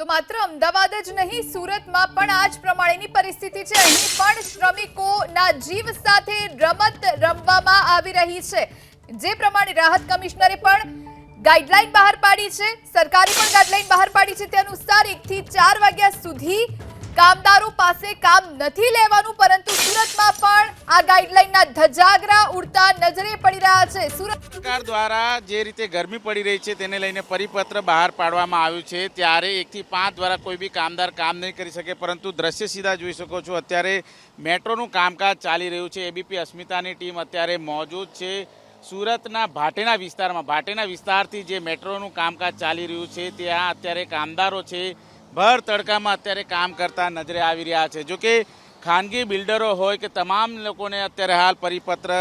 તો માત્ર અમદાવાદ જ નહીં, સુરતમાં પણ આ જ પ્રમાણેની પરિસ્થિતિ છે. અહીં પણ શ્રમિકોના જીવ સાથે રમત રમવામાં આવી રહી છે. જે પ્રમાણે રાહત કમિશનરે પણ ગાઈડલાઈન બહાર પાડી છે. સરકારે પણ ગાઈડલાઈન બહાર પાડી છે. તે અનુસાર એકથી ચાર વાગ્યા સુધી કામદારો પાસે કામ નથી લેવાનું, પરંતુ સુરતમાં પણ આ ગાઈડલાઈનના ધજાગરા ઉડતા નજરે પડી રહ્યા છે. સુરત સરકાર દ્વારા જે રીતે ગરમી પડી રહી છે તેને લઈને પરિપત્ર બહાર પાડવામાં આવ્યું છે. ત્યારે એકથી પાંચ દ્વારા કોઈ બી કામદાર કામ નહીં કરી શકે, પરંતુ દ્રશ્ય સીધા જોઈ શકો છો. અત્યારે મેટ્રોનું કામકાજ ચાલી રહ્યું છે. એબીપી અસ્મિતાની ટીમ અત્યારે મોજૂદ છે. સુરતના ભાટેના વિસ્તારમાં, ભાટેના વિસ્તારથી જે મેટ્રોનું કામકાજ ચાલી રહ્યું છે, ત્યાં અત્યારે કામદારો છે. ભર તડકામાં અત્યારે કામ કરતા નજરે આવી રહ્યા છે. જો કે ખાનગી બિલ્ડરો હોય કે તમામ લોકોને અત્યારે હાલ પરિપત્ર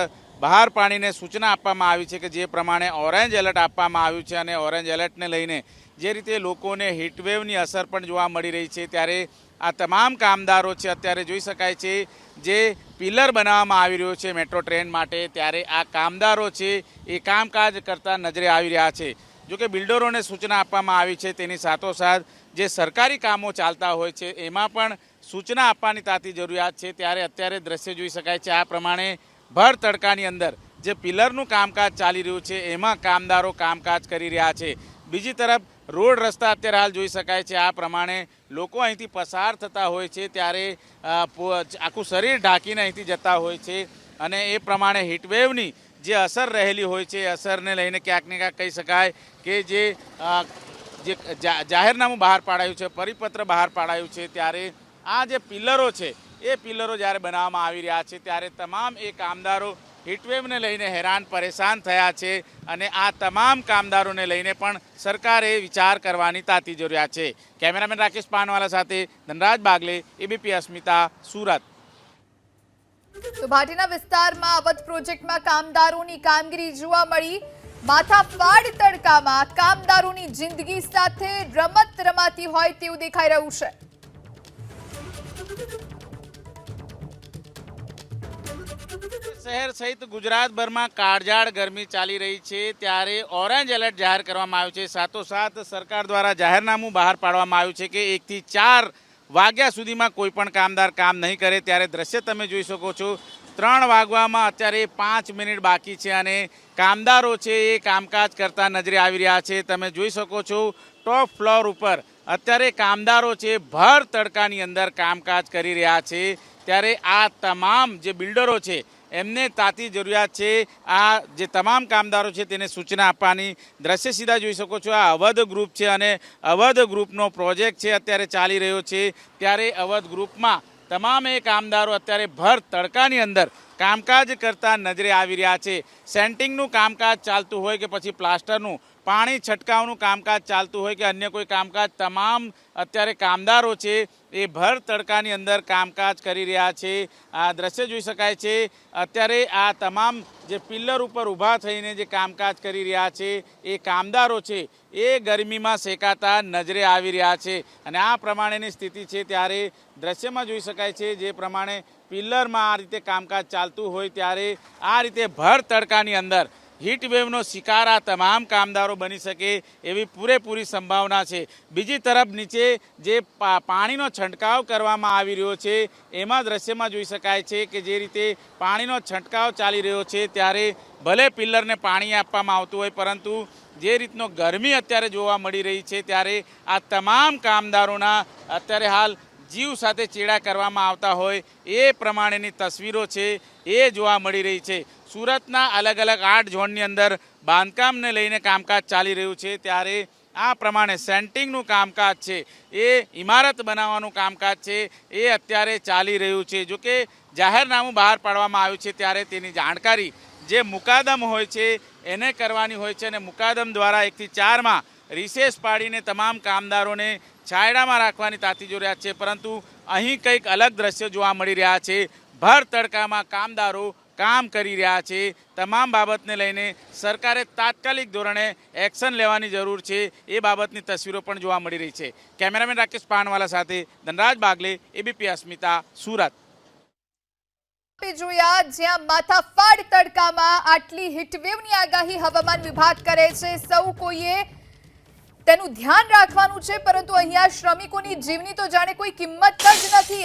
બહાર પાડીને સૂચના આપવામાં આવી છે કે જે પ્રમાણે ઓરેન્જ એલર્ટ આપવામાં આવ્યું છે અને ઓરેન્જ એલર્ટને લઈને જે રીતે લોકોને હીટવેવની અસર પણ જોવા મળી રહી છે, ત્યારે આ તમામ કામદારો છે અત્યારે જોઈ શકાય છે જે પિલર બનાવવામાં આવી રહ્યો છે મેટ્રો ટ્રેન માટે, ત્યારે આ કામદારો છે એ કામકાજ કરતા નજરે આવી રહ્યા છે. જો કે બિલ્ડરોને સૂચના આપવામાં આવી છે તેની સાથોસાથ જે સરકારી કામો ચાલતા હોય છે, એમાં પણ સૂચના આપવાની તાતી જરૂરિયાત છે. ત્યારે અત્યારે દ્રશ્ય જોઈ શકાય છે, આ પ્રમાણે ભર તડકાની અંદર જે પિલરનું કામકાજ ચાલી રહ્યું છે, એમાં કામદારો કામકાજ કરી રહ્યા છે. બીજી તરફ, રોડ રસ્તા અત્યારે હાલ જોઈ શકાય છે, આ પ્રમાણે લોકો અહીંથી પસાર થતા હોય છે. ત્યારે આખું શરીર ઢાંકીને અહીંથી જતા હોય છે અને એ પ્રમાણે હીટવેવની જે અસર રહેલી હોય છે અસરને લઈને ક્યાંક ને ક્યાંક કહી શકાય કે જે જે જાહેરનામું બહાર પાડાયું છે, પરિપત્ર બહાર પાડાયું છે, ત્યારે આ જે પિલ્લરો છે, એ પિલ્લરો જ્યારે બનાવવામાં આવી રહ્યા છે, ત્યારે તમામ એ કામદારો હીટવેવને લઈને હેરાન, પરેશાન થયા છે અને આ તમામ કામદારોને લઈને પણ સરકારે વિચાર કરવાની તાતી જરૂરિયાત છે. કેમેરામેન રાકેશ પાનવાલા સાથે ધનરાજ બાગલે, એબીપી અસ્મિતા, સુરત. તો ભાટીના વિસ્તારમાં અવધ પ્રોજેક્ટમાં કામદારોની કામગીરી જોવા મળી. માથા ફાડ તડકામાં કામદારોની જિંદગી સાથે રમત રમાતી હોય તેવું દેખાઈ રહ્યું છે. શહેર સહિત ગુજરાતભરમાં કાળઝાળ ગરમી ચાલી રહી છે. ત્યારે ઓરેન્જ એલર્ટ જાહેર કરવામાં આવ્યું છે. સાથોસાથ સરકાર દ્વારા જાહેરનામું બહાર પાડવામાં આવ્યું છે કે એકથી ચાર વાગ્યા સુધીમાં કોઈ પણ કામદાર કામ નહીં કરે ત્યારે દ્રશ્ય તમે જોઈ શકો છો. ત્રણ વાગવામાં અત્યારે પાંચ મિનિટ બાકી છે અને કામદારો છે એ કામકાજ કરતા નજરે આવી રહ્યા છે. તમે જોઈ શકો છો ટોપ ફ્લોર ઉપર અત્યારે કામદારો છે ભર તડકાની અંદર કામકાજ કરી રહ્યા છે. ત્યારે આ તમામ જે બિલ્ડરો છે, એમને તાતી જરૂરિયાત છે, આ જે તમામ કામદારો છે તેને સૂચના આપવાની. દ્રશ્ય સીધા જોઈ શકો છો, આ અવધ ગ્રુપ છે અને અવધ ગ્રુપનો પ્રોજેક્ટ છે અત્યારે ચાલી રહ્યો છે. ત્યારે અવધ ગ્રુપમાં તમામ કામદારો અત્યારે ભર તડકાની અંદર કામકાજ કરતા નજરે આવી રહ્યા છે. સેન્ટિંગનું કામકાજ ચાલતું હોય કે પછી પ્લાસ્ટરનું પાણી છંટકાવનું કામકાજ ચાલતું હોય કે અન્ય કોઈ કામકાજ, તમામ અત્યારે કામદારો છે એ ભર તડકાની અંદર કામકાજ કરી રહ્યા છે. આ દ્રશ્ય જોઈ શકાય છે. અત્યારે આ તમામ જે પિલ્લર ઉપર ઊભા થઈને જે કામકાજ કરી રહ્યા છે એ કામદારો છે એ ગરમીમાં શેકાતા નજરે આવી રહ્યા છે. અને આ પ્રમાણેની સ્થિતિ છે ત્યારે દ્રશ્યમાં જોઈ શકાય છે જે પ્રમાણે પિલ્લરમાં આ રીતે કામકાજ ચાલતું હોય ત્યારે આ રીતે ભર તડકાની અંદર વેવનો શિકાર આ તમામ કામદારો બની શકે એવી પૂરેપૂરી સંભાવના છે. બીજી તરફ નીચે જે પાણીનો છંટકાવ કરવામાં આવી રહ્યો છે, એમાં દ્રશ્યમાં જોઈ શકાય છે કે જે રીતે પાણીનો છંટકાવ ચાલી રહ્યો છે, ત્યારે ભલે પિલ્લરને પાણી આપવામાં આવતું હોય, પરંતુ જે રીતનો ગરમી અત્યારે જોવા મળી રહી છે, ત્યારે આ તમામ કામદારોના અત્યારે હાલ જીવ સાથે ચેડા કરવામાં આવતા હોય એ પ્રમાણેની તસવીરો છે, એ જોવા મળી રહી છે. સુરતના અલગ અલગ આઠ ઝોનની અંદર બાંધકામને લઈને કામકાજ ચાલી રહ્યું છે. ત્યારે આ પ્રમાણે સેન્ટિંગનું કામકાજ છે, એ ઇમારત બનાવવાનું કામકાજ છે, એ અત્યારે ચાલી રહ્યું છે. જો કે જાહેરનામું બહાર પાડવામાં આવ્યું છે, ત્યારે તેની જાણકારી જે મુકાદમ હોય છે, એને કરવાની હોય છે અને મુકાદમ દ્વારા એકથી ચારમાં રિસેસ પાડીને તમામ કામદારોને છાયડામાં રાખવાની તાતી જરૂરિયાત છે, પરંતુ અહીં કંઈક અલગ દ્રશ્ય જોવા મળી રહ્યા છે. ભર તડકામાં કામદારો કામ કરી રહ્યા છે. તમામ બાબતને લઈને સરકારે તાત્કાલિક ધોરણે એક્શન લેવાની જરૂર છે. એ બાબતની તસવીરો પણ જોવા મળી રહી છે. કેમેરામેન રાકેશ પાનવાલા સાથે ધનરાજ બાગલે, એબીપી અસ્મિતા, સુરત. જોયા, જ્યાં માથાફાડ તડકામાં આટલી હીટવેવની આગાહી હવામાન વિભાગ કરે છે. સૌ કોઈએ તેનું ધ્યાન રાખવાનું છે પરંતુ અહીંયા શ્રમિકોની જીવની તો જાણે કોઈ કિંમત જ નથી.